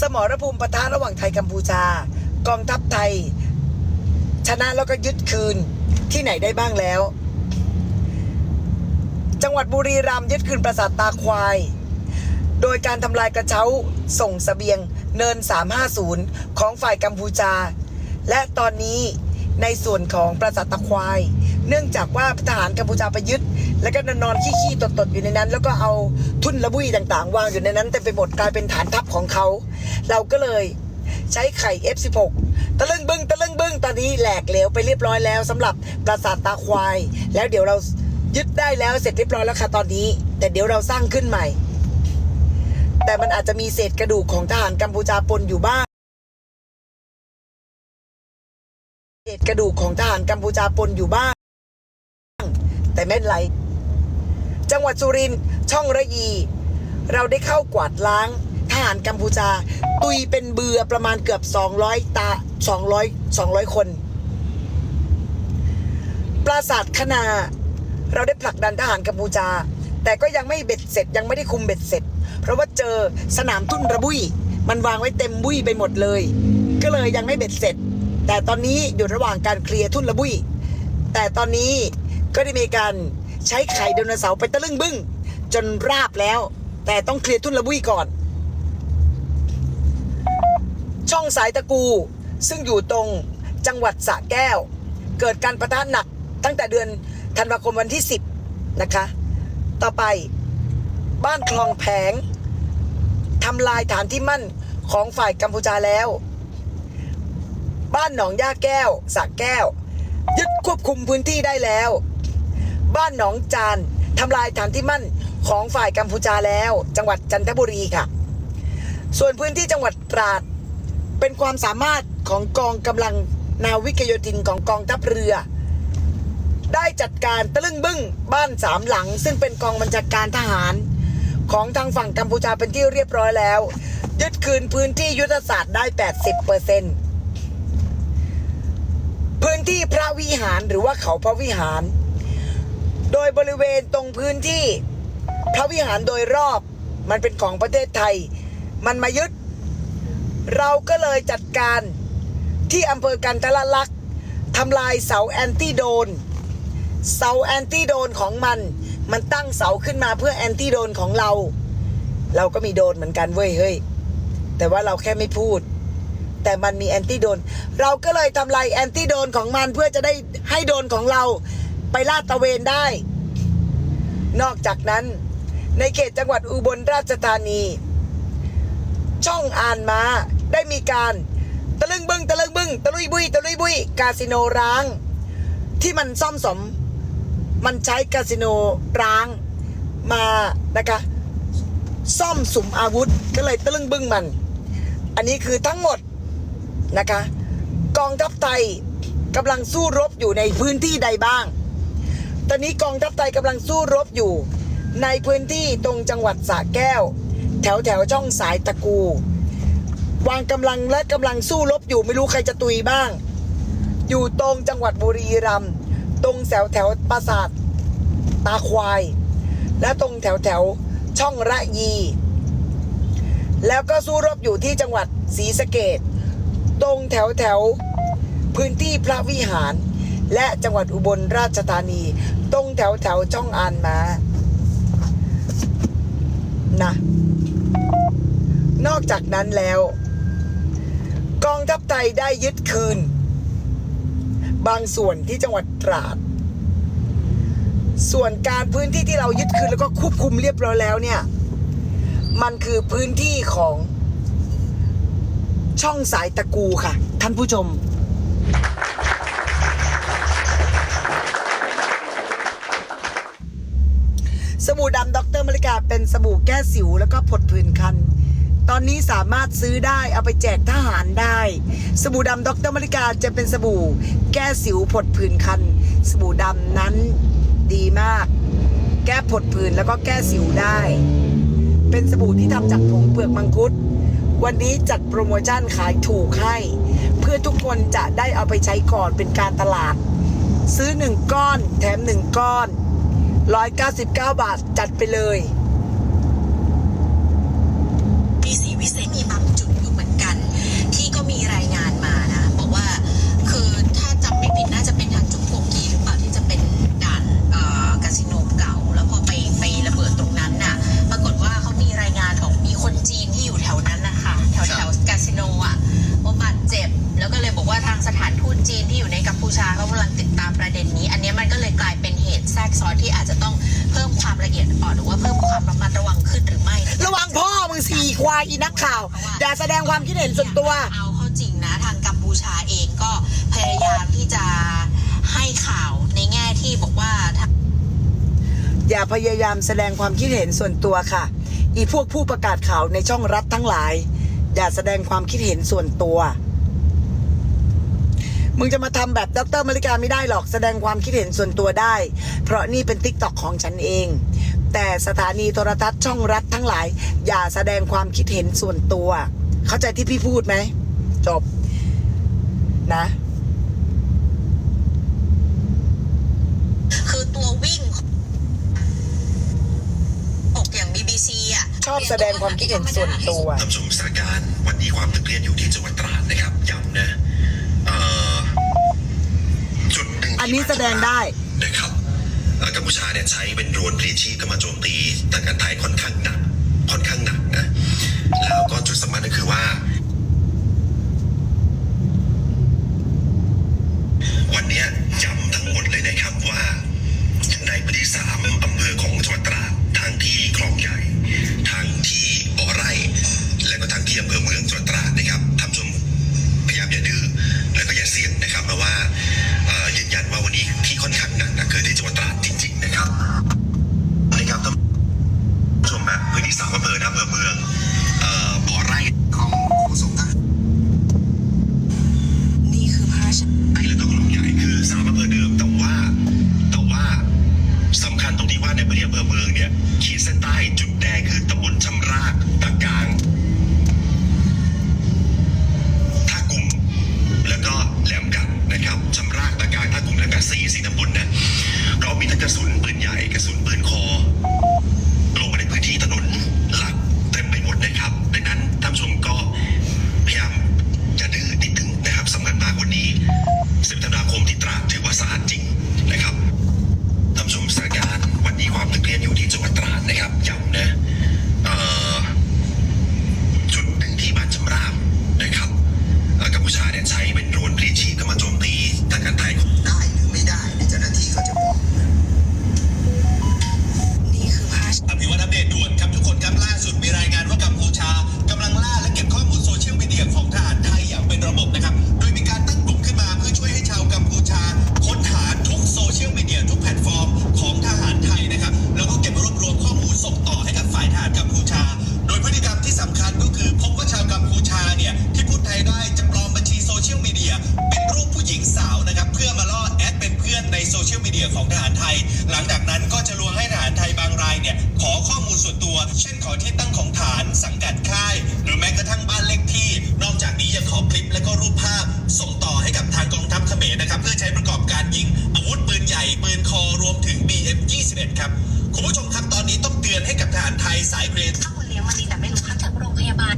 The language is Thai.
สมรภูมิปะทะระหว่างไทยกัมพูชา กองทัพไทย ชนะแล้วก็ยึดคืนที่ไหนได้บ้างแล้ว จังหวัดบุรีรัมย์ยึดคืนปราสาทตาควาย โดยการทำลายกระเช้าส่งสเสบียงเนิน 350 ของฝ่ายกัมพูชา และตอนนี้ในส่วนของปราสาทตะควาย เนื่องจากว่าทหารกัมพูชาไปยึด แล้วก็นอนขี้ๆตดๆอยู่ในนั้น แล้วก็เอาทุ่นระบุยต่างๆ วางอยู่ในนั้นเต็มไปหมดกลายเป็นฐานทัพของเขา เราก็เลยใช้ไข่ F16 ตะลึงบึ้งตะลึงบึ้งตอนนี้แหลกเหลวไปเรียบร้อยแล้วสำหรับปราสาทตาควาย แล้วเดี๋ยวเรายึดได้แล้วเสร็จเรียบร้อยแล้วค่ะตอนนี้ แต่เดี๋ยวเราสร้างขึ้นใหม่ แต่มันอาจจะมีเศษกระดูกของทหารกัมพูชาปนอยู่บ้างเศษกระดูกของทหารกัมพูชาปนอยู่บ้าง แต่ไม่เป็นไร จังหวัดสุรินทร์ช่องระยี เราได้เข้ากวาดล้างทหารกัมพูชา ตุยเป็นเบือประมาณเกือบ 200 ตา 200 200 คน ปราสาทคณา เราได้ผลักดันทหารกัมพูชา แต่ก็ยังไม่เบ็ดเสร็จยังไม่ได้คุมเบ็ดเสร็จ เพราะว่าเจอสนามทุ่นระบุยมันวางไว้เต็มบุยไปหมดเลย ก็เลยยังไม่เบ็ดเสร็จ แต่ตอนนี้อยู่ระหว่างการเคลียร์ทุ่นระบุยแต่ตอนนี้ก็ได้มีการ ใช้ไข่ไดโนเสาร์ไปตะลึงบึ้งจนราบแล้ว แต่ต้องเคลียร์ทุ่นระบุยก่อน ช่องสายตะกู ซึ่งอยู่ตรงจังหวัดสระแก้ว เกิดการประทะหนักตั้งแต่เดือนธันวาคมวันที่ 10 นะคะ ต่อไปบ้านคลองแผงทำลายฐานที่มั่นของฝ่ายกัมพูชาแล้ว บ้านหนองย่าแก้วสระแก้ว ยึดควบคุมพื้นที่ได้แล้ว บ้านหนองจานทำลายฐานที่มั่นของฝ่ายกัมพูชาแล้ว จังหวัดจันทบุรีค่ะ ส่วนพื้นที่จังหวัดตราด เป็นความสามารถของกองกำลังนาวิกโยธินของกองทัพเรือ ได้จัดการตะลึงบึ้งบ้านสามหลัง ซึ่งเป็นกองบัญชาการทหาร ของทางฝั่งกัมพูชาเป็นที่เรียบร้อยแล้ว ยึดคืนพื้นที่ยุทธศาสตร์ได้ 80เปอร์เซ็นต์พื้นที่พระวิหารหรือว่าเขาพระวิหาร โดยบริเวณตรงพื้นที่ พระวิหารโดยรอบมันเป็นของประเทศไทย มันมายึด เราก็เลยจัดการที่อำเภอกันทละลักษ์ทำลายเสาแอนตี้โดน เสาแอนตี้โดนของมัน มันตั้งเสาขึ้นมาเพื่อแอนตี้โดนของเรา เราก็มีโดนเหมือนกันเว้ยเฮ้ย แต่ว่าเราแค่ไม่พูด แต่มันมีแอนตี้โดน เราก็เลยทำลายแอนตี้โดนของมันเพื่อจะได้ให้โดนของเรา ไปลาดตระเวนได้ นอกจากนั้น ในเขตจังหวัดอุบลราชธานี ช่องอ่านมาได้มีการตะลึงบึ้งตะลึงบึ้งตะลุยบุยตะลุยบุยคาสิโนร้าง ที่มันซ่อมสม มันใช้คาสิโนร้างมานะคะซ่อมสุมอาวุธก็เลยตะลึงบึ้งมัน อันนี้คือทั้งหมดนะคะ กองทัพไทยกำลังสู้รบอยู่ในพื้นที่ใดบ้าง ตอนนี้กองทัพไทยกำลังสู้รบอยู่ ในพื้นที่ตรงจังหวัดสระแก้ว แถวแถวช่องสายตะกู วางกำลังและกำลังสู้รบอยู่ไม่รู้ใครจะตุยบ้าง อยู่ตรงจังหวัดบุรีรัมย์ตรงแถวแถวปราสาทตาควาย และตรงแถวแถวช่องระยี แล้วก็สู้รบอยู่ที่จังหวัดศรีสะเกดตรงแถวแถวพื้นที่พระวิหาร และจังหวัดอุบลราชธานี ตรงแถวแถวช่องอานมา นะ นอกจากนั้นแล้ว กองทัพไทยได้ยึดคืน บางส่วนที่จังหวัดตราด ส่วนการพื้นที่ที่เรายึดคืนแล้วก็ควบคุมเรียบร้อยแล้วเนี่ย มันคือพื้นที่ของช่องสายตะกูค่ะ ท่านผู้ชม สบู่ดำดรมริกาเป็นสบู่แก้สิวแล้วก็ผดผื่นคัน ตอนนี้สามารถซื้อได้เอาไปแจกทหารได้ สบู่ดำดรมริกาจะเป็นสบู่แก้สิวผดผื่นคัน สบู่ดำนั้นดีมาก แก้ผดผื่นแล้วก็แก้สิวได้ เป็นสบู่ที่ทำจากผงเปลือกมังคุด วันนี้จัดโปรโมชั่นขายถูกให้ เพื่อทุกคนจะได้เอาไปใช้ก่อนเป็นการตลาด ซื้อหนึ่งก้อนแถมหนึ่งก้อน 199 บาทจัดไปเลย มีสีวิเศษมีบาง จุดอยู่อีนักข่าวอย่าแสดงความคิดเห็นส่วนตัว เอาเข้าจริงนะทางกัมพูชาเองก็พยายามที่จะให้ข่าวในแง่ที่บอกว่า อย่าพยายามแสดงความคิดเห็นส่วนตัวค่ะ อีพวกผู้ประกาศข่าวในช่องรัฐทั้งหลาย อย่าแสดงความคิดเห็นส่วนตัว มึงจะมาทำแบบดรมาริกาไม่ได้หรอกแสดงความคิดเห็นส่วนตัวได้ เพราะนี่เป็นติ๊กต็อกของฉันเอง แต่สถานีโทรทัศน์ช่องรัฐทั้งหลาย อย่าแสดงความคิดเห็นส่วนตัว เข้าใจที่พี่พูดไหม จบ นะ คือตัววิ่งออกอย่าง BBC อะชอบแสดงความคิดเห็นส่วนตัวท่านผู้ชมสถานการณ์วันนี้ความตึงเครียดอยู่ที่จังหวัดตราดนะครับย้ำนะเอ่อจุดหนึ่งที่อันนี้แสดงได้นะครับเอ่อ กัมพูชาเนี่ยใช้เป็นโดรนพลีชีพก็มาโจมตีทางการไทยค่อนข้างหนักค่อนข้างหนักนะแล้วก็จุดสำคัญก็คือว่า วันนี้ และก็รูปภาพส่งต่อให้กับทางกองทัพเขมรนะครับเพื่อใช้ประกอบการยิงอาวุธปืนใหญ่ปืนคอรวมถึง BM21 ครับคุณผู้ชมครับตอนนี้ต้องเตือนให้กับทหารไทยสายเกรดข้าคนเลี้ยงมันมีแต่ไม่รู้ค่าจากโรงพยาบาล